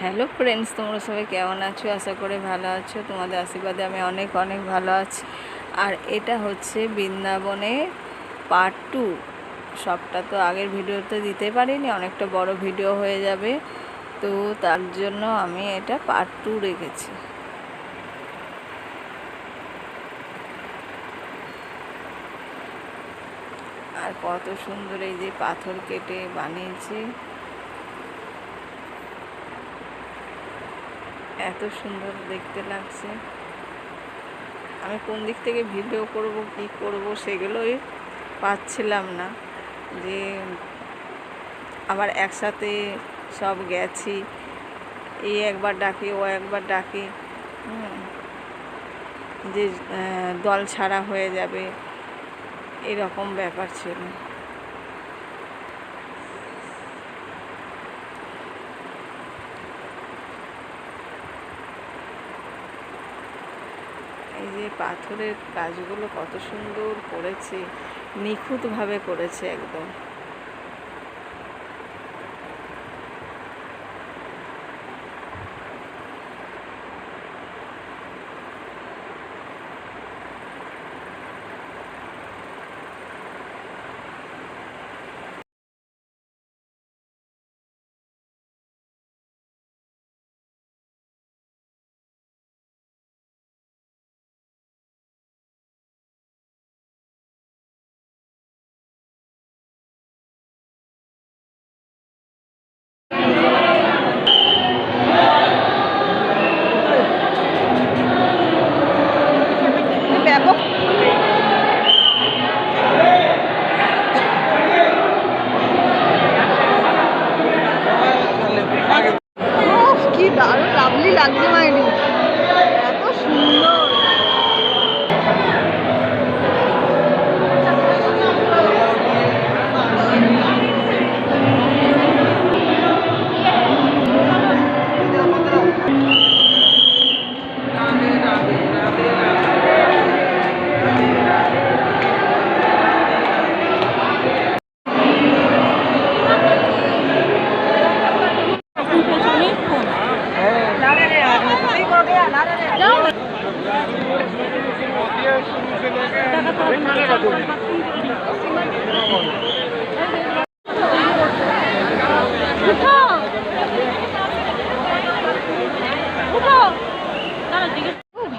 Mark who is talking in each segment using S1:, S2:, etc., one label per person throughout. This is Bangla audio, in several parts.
S1: হ্যালো ফ্রেন্ডস তোমরা সবাই কেমন আছো? আশা করে ভালো আছো। তোমাদের আশীর্বাদে আমি অনেক অনেক ভালো আছি। আর এটা হচ্ছে বৃন্দাবনে পার্ট টু সবটা তো আগের ভিডিওতে দিতে পারিনি, অনেকটা বড় ভিডিও হয়ে যাবে। তো তার জন্য আমি এটা পার্ট টু রেখেছি। আর কত সুন্দর এই যে পাথর কেটে বানিয়েছে। এত সুন্দর দেখতে লাগছে। আমি কোন দিক থেকে ভিডিও করব, কি করব সেগুলোই পাচ্ছিলাম না। যে আবার একসাথে সব গেছি এই একবার ডাকি, ও একবার ডাকি যে দল ছাড়া হয়ে যাবে, এরকম ব্যাপার ছিল। এই যে পাথরের কাজগুলো কত সুন্দর করেছে নিখুঁতভাবে করেছে একদম। দারুণ লাভলি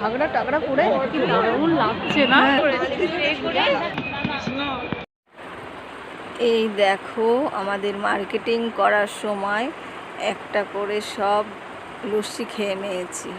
S1: ভাগড়া টাকড়া পরে কি দারুণ লাগছে না এই দেখো, আমাদের মার্কেটিং করার সময় একটা করে সব লস্যি খেয়ে নিয়েছি।